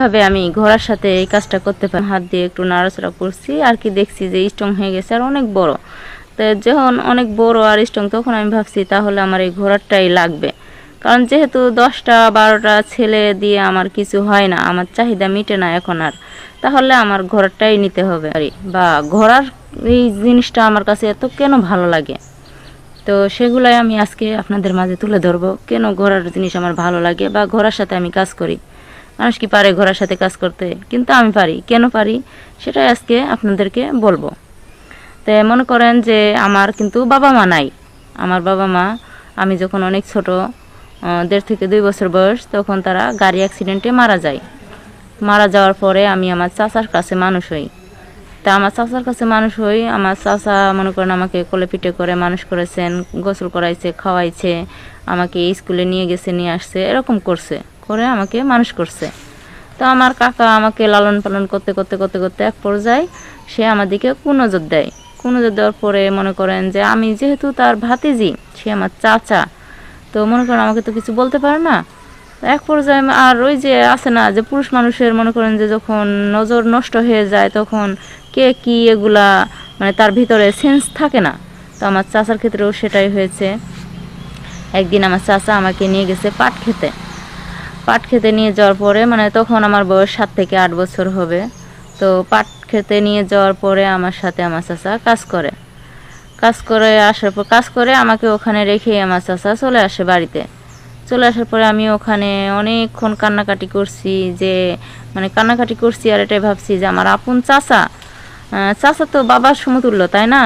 ভাবে আমি ঘোড়ার সাথে এই কাজটা করতে পারি। হাত দিয়ে একটু নাড়াচাড়া করছি, আর কি দেখছি যে স্ট্রং হয়ে গেছে আর অনেক বড়। তো যখন অনেক বড় আর স্ট্রং তখন আমি ভাবছি তাহলে আমার এই ঘোড়ারটাই লাগবে। কারণ যেহেতু দশটা, বারোটা ছেলে দিয়ে আমার কিছু হয় না, আমার চাহিদা মিটে না এখন আর। তাহলে আমার ঘোড়ারটাই নিতে হবে আর বা ঘোড়ার এই জিনিসটা আমার কাছে এত কেন ভালো লাগে? তো সেগুলাই আমি আজকে আপনাদের মাঝে তুলে ধরবো। কেন ঘোড়ার জিনিস আমার ভালো লাগে বা ঘোড়ার সাথে আমি কাজ করি? মানুষ কি পারে ঘোড়ার সাথে কাজ করতে? কিন্তু আমি পারি। কেন পারি? সেটাই আজকে আপনাদেরকে বলব। তো মনে করেন যে আমার কিন্তু বাবা মা নাই। আমার বাবা মা, আমি যখন অনেক ছোট দেড় থেকে দুই বছর বয়স, তখন তারা গাড়ি অ্যাক্সিডেন্টে মারা যায়। মারা যাওয়ার পরে আমি আমার চাচার কাছে মানুষ হই। তা আমার চাচার কাছে মানুষ হই, আমার চাচা মনে করেন আমাকে কোলে পিঠে করে মানুষ করেছেন, গোসল করাইছে, খাওয়াইছে, আমাকে স্কুলে নিয়ে গেছে, নিয়ে আসছে, এরকম করছে। করে আমাকে মানুষ করছে। তো আমার কাকা আমাকে লালন পালন করতে করতে করতে করতে এক পর্যায়ে সে আমাদেরকে কুনজর দেয়। কুনজর দেওয়ার পরে মনে করেন যে আমি যেহেতু তার ভাতিজি, সে আমার চাচা, তো মনে করেন আমাকে তো কিছু বলতে পারে না। এক পর্যায়ে আর ওই যে আছে না যে পুরুষ মানুষের মনে করেন যে যখন নজর নষ্ট হয়ে যায় তখন কে কি এগুলা মানে তার ভিতরে সেন্স থাকে না। তো আমার চাচার ক্ষেত্রেও সেটাই হয়েছে। একদিন আমার চাচা আমাকে নিয়ে গেছে পাট খেতে। পাট খেতে নিয়ে যাওয়ার পরে মানে তখন আমার বয়স সাত থেকে আট বছর হবে, তো পাট খেতে নিয়ে যাওয়ার পরে আমার সাথে আমার চাচা কাজ করে। কাজ করে আসার পর, কাজ করে আমাকে ওখানে রেখে আমার চাচা চলে আসে বাড়িতে। চলে আসার পরে আমি ওখানে অনেকক্ষণ কান্নাকাটি করছি যে মানে কান্নাকাটি করছি আর এটাই ভাবছি যে আমার আপন চাচা চাচা তো বাবার সমতুল্য, তাই না?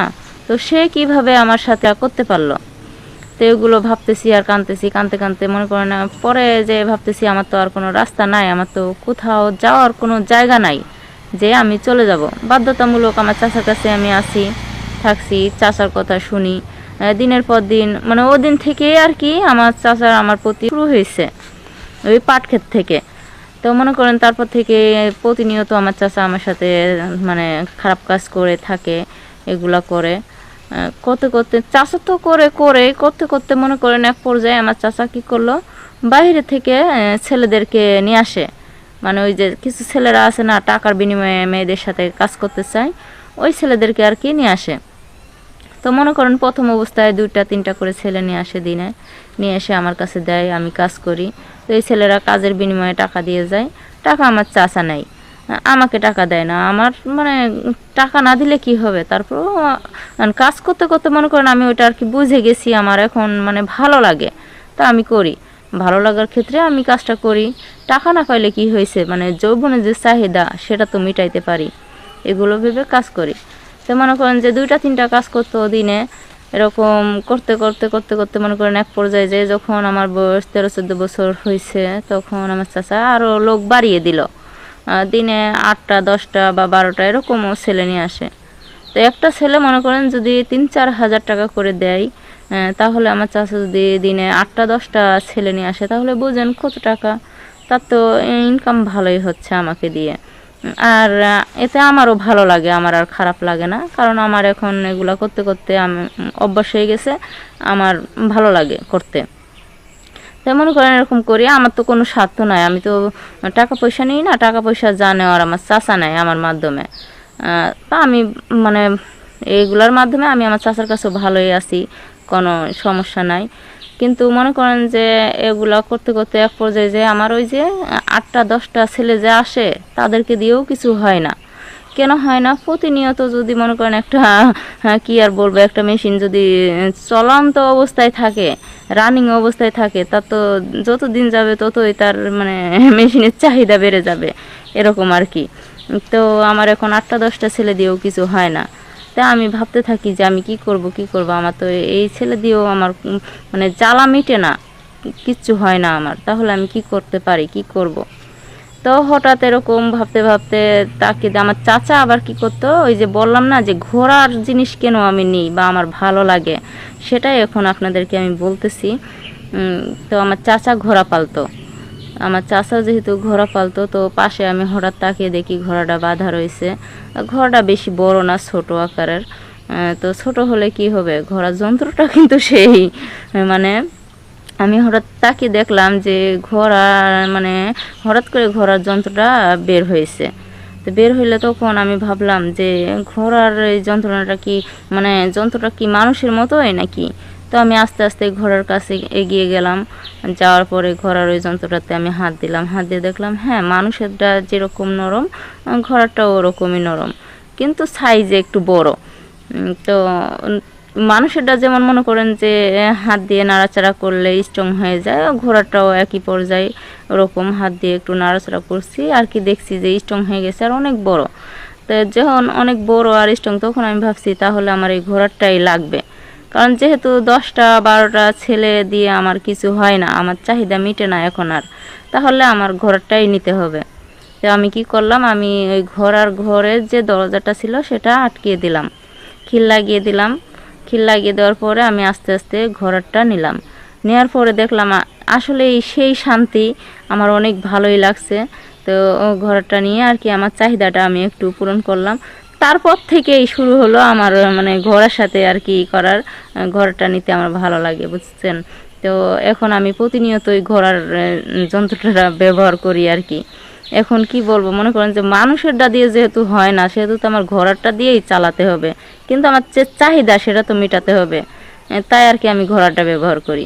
তো সে কীভাবে আমার সাথে করতে পারল? তো এগুলো ভাবতেছি আর কানতেছি, কানতে কানতে মনে করেন পরে যে ভাবতেছি, আমার তো আর কোনো রাস্তা নাই, আমার তো কোথাও যাওয়ার কোনো জায়গা নাই, যে আমি চলে যাব। বাধ্যতামূলক আমার চাচার কাছে আমি আসি, থাকছি, চাচার কথা শুনি। দিনের পর দিন মানে ওদিন থেকেই আর কি আমার চাচার আমার প্রতি শুরু হয়েছে, ওই পাট ক্ষেত থেকে। তো মনে করেন তারপর থেকে প্রতিনিয়ত আমার চাচা আমার সাথে মানে খারাপ কাজ করে থাকে, এগুলা করে। করতে করতে চাচা তো করে করে, করতে করতে মনে করেন এক পর্যায়ে আমার চাচা কি করল? বাইরে থেকে ছেলেদেরকে নিয়ে আসে। মানে ওই যে কিছু ছেলেরা আছে না, টাকার বিনিময়ে মেয়েদের সাথে কাজ করতে চায়, ওই ছেলেদেরকে আর কি নিয়ে আসে। তো মনে করেন প্রথম অবস্থায় দুইটা, তিনটা করে ছেলে নিয়ে আসে দিনে। নিয়ে এসে আমার কাছে দেয়, আমি কাজ করি। তো এই ছেলেরা কাজের বিনিময়ে টাকা দিয়ে যায়। টাকা আমার চাচা নেই আমাকে টাকা দেয় না। আমার মানে টাকা না দিলে কি হবে? তারপর কাজ করতে করতে মনে করেন আমি ওইটা আর কি বুঝে গেছি, আমার এখন মানে ভালো লাগে। তা আমি করি। ভালো লাগার ক্ষেত্রে আমি কাজটা করি। টাকা না পাইলে কি হয়েছে? মানে যৌবনের যে চাহিদা, সেটা তো মিটাইতে পারি। এগুলো ভেবে কাজ করি। তো মনে করেন যে দুইটা, তিনটা কাজ করতো দিনে। এরকম করতে করতে করতে করতে মনে করেন এক পর্যায়ে যে যখন আমার বয়স তেরো, চোদ্দ বছর হয়েছে, তখন আমার চাচা আরও লোক বাড়িয়ে দিল। দিনে আটটা, দশটা বা বারোটা এরকমও ছেলে নিয়ে আসে। তো একটা ছেলে মনে করেন যদি তিন, চার হাজার টাকা করে দেয় তাহলে আমার চাচা যদি দিনে আটটা, দশটা ছেলে নিয়ে আসে, তাহলে বুঝেন কত টাকা। তার তো ইনকাম ভালোই হচ্ছে আমাকে দিয়ে। আর এতে আমারও ভালো লাগে, আমার আর খারাপ লাগে না। কারণ আমার এখন এগুলা করতে করতে আমি অভ্যাস হয়ে গেছে, আমার ভালো লাগে করতে। তাই মনে করেন এরকম করি, আমার তো কোনো স্বার্থ নাই। আমি তো টাকা পয়সা নিই না টাকা পয়সা যা নেওয়ার আমার চাচা নেয় আমার মাধ্যমে। তা আমি মানে এইগুলোর মাধ্যমে আমি আমার চাচার কাছেও ভালোই আছি, কোনো সমস্যা নাই। কিন্তু মনে করেন যে এগুলো করতে করতে এক পর্যায়ে যে আমার ওই যে আটটা, দশটা ছেলে যে আসে, তাদেরকে দিয়েও কিছু হয় না। কেন হয় না? প্রতিনিয়ত যদি মনে করেন একটা কি আর বলব, একটা মেশিন যদি চলন্ত অবস্থায় থাকে রানিং অবস্থায় থাকে, তা তো যত দিন যাবে ততই তার মানে মেশিনের চাহিদা বেড়ে যাবে, এরকম আর কি। তো আমার এখন আটটা দশটা ছেলে দিয়েও কিছু হয় না। তা আমি ভাবতে থাকি যে আমি কি করব কি করব? আমার তো এই ছেলে দিয়েও আমার মানে জ্বালা মিটে না, কিচ্ছু হয় না আমার। তাহলে আমি কি করতে পারি, কি করব। তো হঠাৎ এরকম ভাবতে ভাবতে তাকে আমার চাচা আবার কি করতো? ওই যে বললাম না যে ঘোড়ার জিনিস কেন আমি নিই বা আমার ভালো লাগে, সেটাই এখন আপনাদেরকে আমি বলতেছি। তো আমার চাচা ঘোড়া পালতো। আমার চাচা যেহেতু ঘোড়া পালতো, তো পাশে আমি হঠাৎ তাকিয়ে দেখি ঘোড়াটা বাঁধা রয়েছে। ঘোড়াটা বেশি বড় না, ছোট আকারের। তো ছোট হলে কি হবে? ঘোড়ার যন্ত্রটা কিন্তু সেই মানে আমি হঠাৎ তাকিয়ে দেখলাম যে ঘোড়া মানে হঠাৎ করে ঘোড়ার যন্ত্রটা বের হয়েছে। তো বের হইলে তখন আমি ভাবলাম যে ঘোড়ার এই যন্ত্রণাটা কি মানে যন্ত্রটা কি মানুষের মতোই নাকি? তো আমি আস্তে আস্তে ঘোড়ার কাছে এগিয়ে গেলাম। যাওয়ার পরে ঘোড়ার ওই যন্ত্রটাতে আমি হাত দিলাম। হাত দিয়ে দেখলাম হ্যাঁ মানুষেরটা যেরকম নরম আহ, ঘোড়ারটাও ওরকমই নরম। কিন্তু সাইজে একটু বড়। তো মানুষেরটা যেমন মনে করেন যে হাত দিয়ে নাড়াচাড়া করলে স্ট্রং হয়ে যায়, ঘোড়াটাও একই পর্যায়ে ওরকম হাত দিয়ে একটু নাড়াচাড়া করছি, আর কি দেখছি যে স্ট্রং হয়ে গেছে আর অনেক বড়। তো যখন অনেক বড় আর স্ট্রং তখন আমি ভাবছি তাহলে আমার এই ঘোড়ারটাই লাগবে। কারণ যেহেতু দশটা, বারোটা ছেলে দিয়ে আমার কিছু হয় না, আমার চাহিদা মিটে না এখন আর, তাহলে আমার ঘোড়ারটাই নিতে হবে। তো আমি কি করলাম, আমি ওই ঘোড়ার ঘরের যে দরজাটা ছিল সেটা আটকিয়ে দিলাম, খিল লাগিয়ে দিলাম। খিল লাগিয়ে দেওয়ার পরে আমি আস্তে আস্তে ঘোড়ারটা নিলাম। নেওয়ার পরে দেখলাম আসলে সেই শান্তি আমার অনেক ভালোই লাগছে। তো ঘোড়াটা নিয়ে আর কি আমার চাহিদাটা আমি একটু পূরণ করলাম। তারপর থেকেই শুরু হলো আমার মানে ঘোড়ার সাথে আর কি করার ঘোড়াটা নিতে আমার ভালো লাগে, বুঝছেন? তো এখন আমি প্রতিনিয়ত ওই ঘোড়ার যন্ত্রটা ব্যবহার করি আর কি। এখন কি বলব, মনে করেন যে মানুষেরটা দিয়ে যেহেতু হয় না, সেহেতু তো আমার ঘোড়ারটা দিয়েই চালাতে হবে। কিন্তু আমার যে চাহিদা, সেটা তো মেটাতে হবে। তাই আর কি আমি ঘোড়াটা ব্যবহার করি।